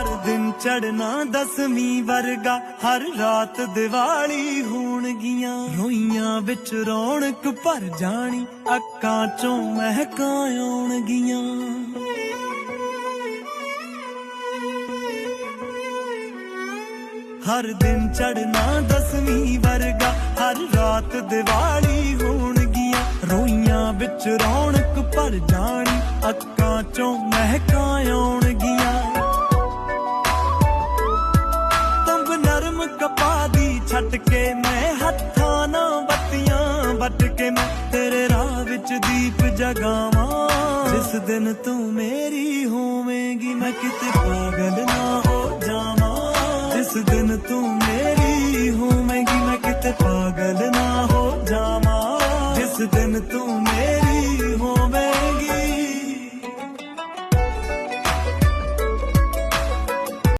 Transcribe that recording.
ਹਰ ਦਿਨ ਚੜਨਾ ਦਸਵੀਂ ਵਰਗਾ, ਹਰ ਰਾਤ ਦੀਵਾਲੀ ਹੋਣਗੀਆਂ। ਰੋਈਆਂ ਵਿੱਚ ਰੌਣਕ ਭਰ ਜਾਣੀ, ਅੱਖਾਂ ਚੋਂ ਮਹਿਕਾਂ ਆਉਣਗੀਆਂ। ਹਰ ਦਿਨ ਚੜਨਾ ਦਸਵੀਂ ਵਰਗਾ, ਹਰ ਰਾਤ ਦੀਵਾਲੀ ਹੋਣਗੀਆਂ। ਰੋਈਆਂ ਵਿੱਚ ਰੌਣਕ ਭਰ ਜਾਣੀ, ਅੱਖਾਂ ਚੋਂ ਮਹਿਕਾਂ ਆਉਣਗੀਆਂ। ਕੱਟ ਕੇ ਮੈਂ ਹੱਥਾਂ ਨਾਲ ਬੱਤੀਆਂ ਵੱਟ ਕੇ ਮੈਂ ਤੇਰੇ ਰਾਹ ਵਿੱਚ ਦੀਪ ਜਗਾਵਾਂ। ਜਿਸ ਦਿਨ ਤੂੰ ਮੇਰੀ ਹੋਵੇਂਗੀ, ਮੈਂ ਕਿਤੇ ਪਾਗਲ ਨਾ ਹੋ ਜਾਵਾਂ। ਜਿਸ ਦਿਨ ਤੂੰ ਮੇਰੀ ਹੋਵੇਂਗੀ, ਮੈਂ ਕਿਤੇ ਪਾਗਲ ਨਾ ਹੋ ਜਾਵਾਂ। ਜਿਸ ਦਿਨ ਤੂੰ